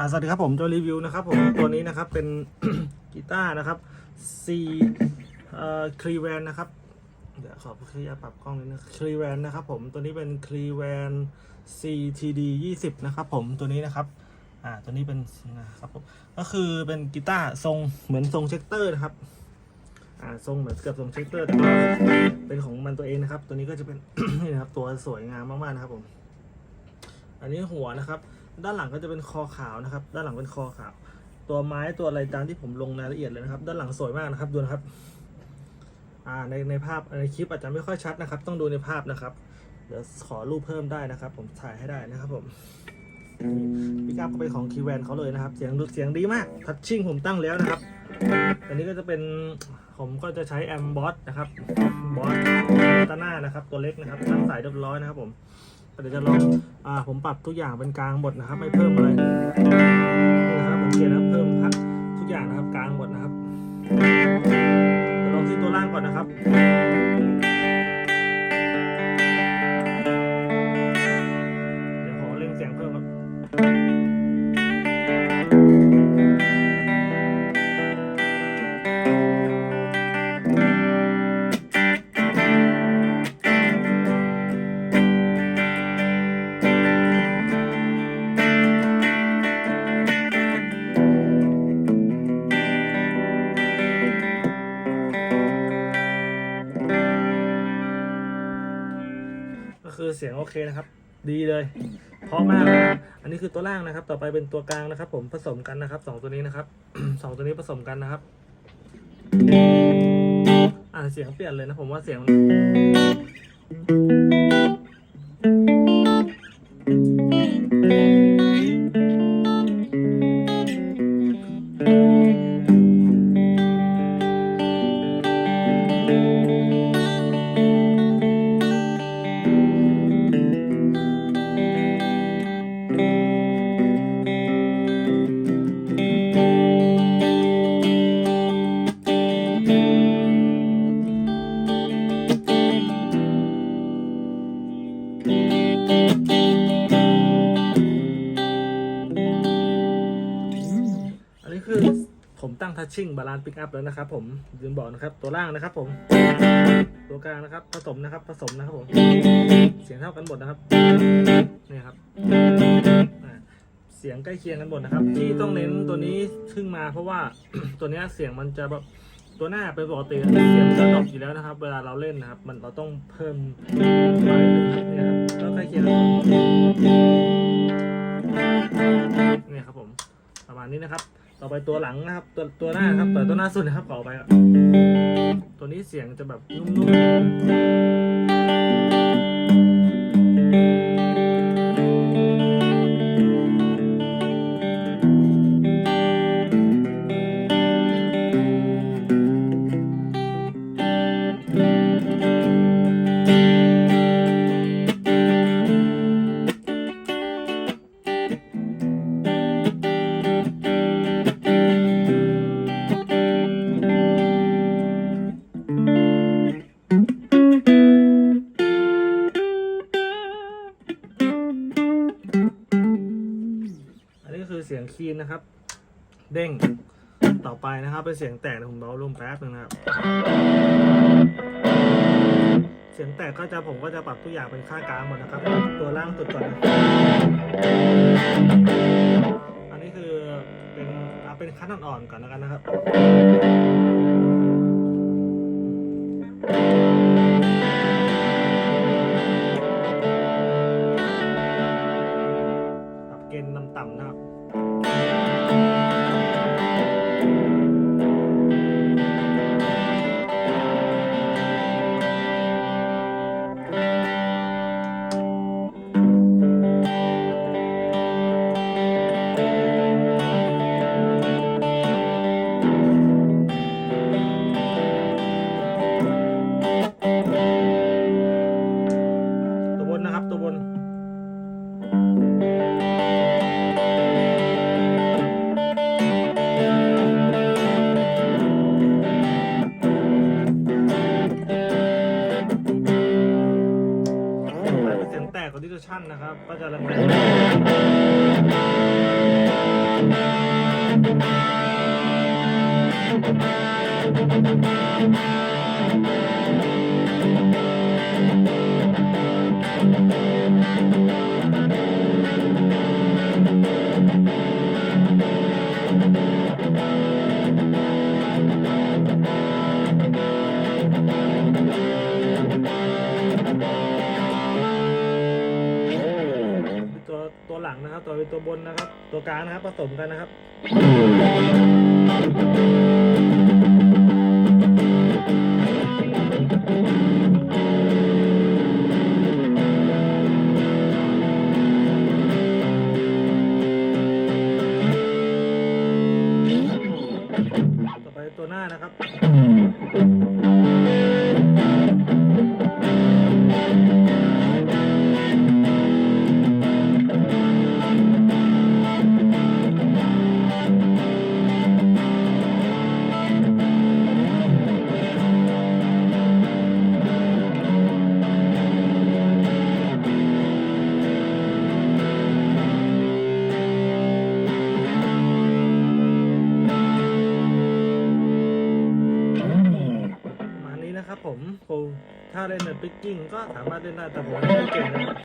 อ่าสวัสดีครับผมจะรีวิวนะครับผมตัวนี้นะครับเป็นกีตาร์นะครับ C เอ่อคลีแวนนะครับเดี๋ยวขอขยับปรับกล้องนิดนึงคลีแวนนะครับผมตัวนี้เป็นคลีแวน CTD 20 นะครับผมตัวนี้นะครับอ่าตัวนี้เป็นนะครับผมก็คือเป็นกีตาร์ทรงเหมือนทรงเช็คเตอร์นะครับอ่าทรงเหมือนเกับทรงเช็คเตอร์แต่ว่าเป็นของมันตัวเองนะครับ ตัวนี้ก็จะเป็นนี่นะครับตัวสวยงามมากๆนะครับผม อันนี้หัวนะครับ ด้านหลังก็จะเป็นคอขาวนะครับ ด้านหลังเป็นคอขาว ตัวไม้ตัวอะไรตามที่ผมลงรายละเอียดเลยนะครับ ด้านหลังสวยมากนะครับดูนะครับอ่าในในภาพในคลิปอาจจะไม่ค่อยชัดนะครับ ต้องดูในภาพนะครับ เดี๋ยวขอรูปเพิ่มได้นะครับ ผมถ่ายให้ได้นะครับผมพิกอัพก็เป็นของคีแวนเขาเลยนะครับ เสียงดูเสียงดีมาก ทัชชิ่งผมตั้งแล้วนะครับ อันนี้ก็จะเป็นผมก็จะใช้แอมบอสนะครับบอสตาน่านะครับ ตัวเล็กนะครับตั้งสายเรียบร้อยนะครับผม เดี๋ยวจะลองอ่าผมปรับทุกอย่างเป็นกลางหมดนะครับ ไม่เพิ่มอะไรนี่นะครับผมเขียนะเพิ่มทุกอย่างนะครับกลางหมดนะครับลองที่ตัวล่างก่อนนะครับเดี๋ยวขอเร่งเสียงเพิ่มครับ คือเสียงโอเคนะครับ ดีเลยเพราะมากนะอันนี้คือตัวล่างนะครับ ต่อไปเป็นตัวกลางนะครับ ผมผสมกันนะครับสองตัวนี้นะครับสองตัวนี้ผสมกันนะครับ อ่าเสียงเปลี่ยนเลยนะผมว่าเสียง อันนี้คือผมตั้งทัชชิ่งบาลานซ์ปิกอัพแล้วนะครับผมลืมบอกนะครับ ตัวล่างนะครับผม ตัวกลางนะครับ ผสมนะครับ ผสมนะครับผม เสียงเท่ากันหมดนะครับนี่ครับเสียงใกล้เคียงกันหมดนะครับ ที่ต้องเน้นตัวนี้ขึ้นมา เพราะว่าตัวนี้เสียงมันจะแบบตัวหน้าเป็นปกติเสียงจะดรอปอยู่แล้วนะครับ เวลาเราเล่นนะครับ มันเราต้องเพิ่มมาเรื่อยๆเนี่ยครับ ใกล้เคียงนี่ครับผม ประมาณนี้นะครับ ต่อไปตัวหลังนะครับ ตัวตัวหน้าครับต่อตัวหน้าสุดนะครับขอไปครับตัวนี้เสียงจะแบบนุ่มๆ คีนนะครับ เด้งต่อไปนะครับเป็นเสียงแตกเดี๋ยวผมเบาลมแป๊บนึงนะครับ เสียงแตกก็จะผมก็จะปรับทุกอย่างเป็นค่ากลางหมดนะครับ ตัวล่างสุดก่อนนะอันนี้คือเป็นเอาเป็นคัดอ่อนๆก่อนแล้วกันนะครับปรับเกณฑ์ต่ำๆนะครับ ตั ชั่นนะครับ ก็จะระเบิด ตัวหลังนะครับตัวเป็นตัวบนนะครับ ตัวกลางนะครับผสมกันนะครับต่อไปตัวหน้านะครับ มครับผมโถ้าเล่นในปิกกิ้งก็สามารถเล่นได้แต่ผมไม่เก่งนะ